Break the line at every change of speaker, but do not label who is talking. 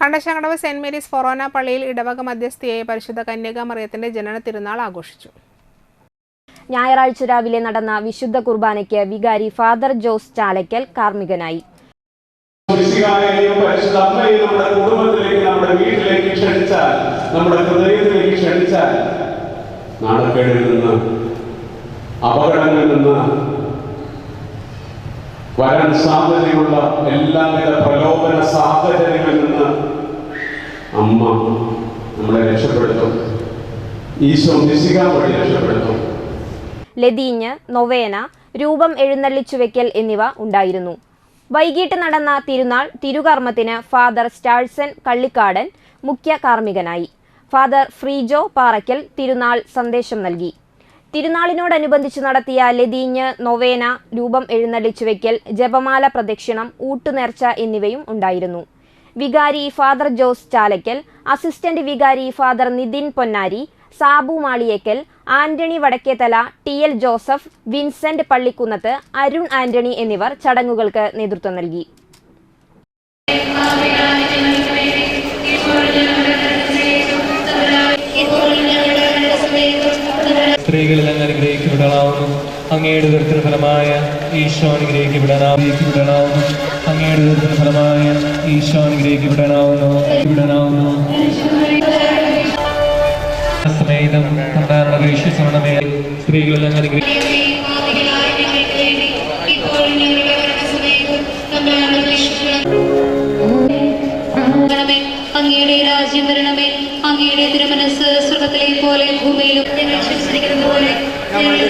Kandassankadavu saint Mary's ഫൊറോന പള്ളിയിൽ ഇടവക മധ്യസ്ഥയായ പരിശുദ്ധ കന്യകാമറിയത്തിന്റെ ജനന തിരുനാൾ ആഘോഷിച്ചു.
ഞായറാഴ്ച രാവിലെ നടന്ന വിശുദ്ധ കുർബാനയ്ക്ക് വികാരി ഫാദർ ജോസ് ചാലയ്ക്കൽ കാർമ്മികനായി.
നമ്മുടെ കുടുംബത്തിലേക്ക് നമ്മുടെ വീട്ടിലേക്ക് ക്ഷണിച്ചാൽ നമ്മുടെ ഹൃദയത്തിലേക്ക് ക്ഷണിച്ചാൽ നാണക്കേടിൽ നിന്ന് അപകടങ്ങളിൽ നിന്ന് വരാൻ സാധ്യതയുള്ള എല്ലാവിധ പ്രലോഭന സാഹചര്യങ്ങളിൽ രക്ഷപ്പെടുത്തും ഈശോ മിശിക വഴി രക്ഷപ്പെടുത്തും
ലതീഞ്ഞ് നൊവേന രൂപം എഴുന്നള്ളിച്ചുവെക്കൽ എന്നിവ ഉണ്ടായിരുന്നു. വൈകിട്ട് നടന്ന തിരുനാൾ തിരുകർമ്മത്തിന് ഫാദർ സ്റ്റാൾസൺ കള്ളിക്കാടൻ മുഖ്യ കാർമ്മികനായി. ഫാദർ ഫ്രീജോ പാറയ്ക്കൽ തിരുനാൾ സന്ദേശം നൽകി. തിരുനാളിനോടനുബന്ധിച്ച് നടത്തിയ ലതീഞ്ഞ് നൊവേന രൂപം എഴുന്നള്ളിച്ചുവെക്കൽ ജപമാല പ്രദക്ഷിണം ഊട്ടുനേർച്ച എന്നിവയും ഉണ്ടായിരുന്നു. വികാരി ഫാദർ ജോസ് ചാലയ്ക്കൽ അസിസ്റ്റന്റ് വികാരി father Nithin Ponnari Sabu Maliyekkal Antony Vadakkethala T L Joseph Vincent Pallikkunnath Arun Antony എന്നിവർ ചടങ്ങുകൾക്ക് നേതൃത്വം നൽകി.
സ്ത്രീകളിൽ അങ്ങ് അനുഗ്രഹിക്കപ്പെടാവുന്നു അങ്ങയുടെ ദുരിതത്തിന് ഫലമായ ഈശോ അനുഗ്രഹിക്കപ്പെടാനാവുന്നു. അങ്ങയുടെ ഫലമായ ഈശോ അനുഗ്രഹിക്കപ്പെടാനാവുന്നു വിടാനാവുന്നു സമേതം കണ്ടാനുള്ള സ്ത്രീകളിൽ അങ്ങ് അനുഗ്രഹിക്കും
അങ്ങയുടെ രാജ്യം വരണമേ. അങ്ങയുടെ തിരുമനസ് സ്വർഗത്തിലെ പോലെ ഭൂമിയിലും ഞങ്ങൾ വിശ്വസിക്കുന്നത് പോലെ ഞങ്ങളുടെ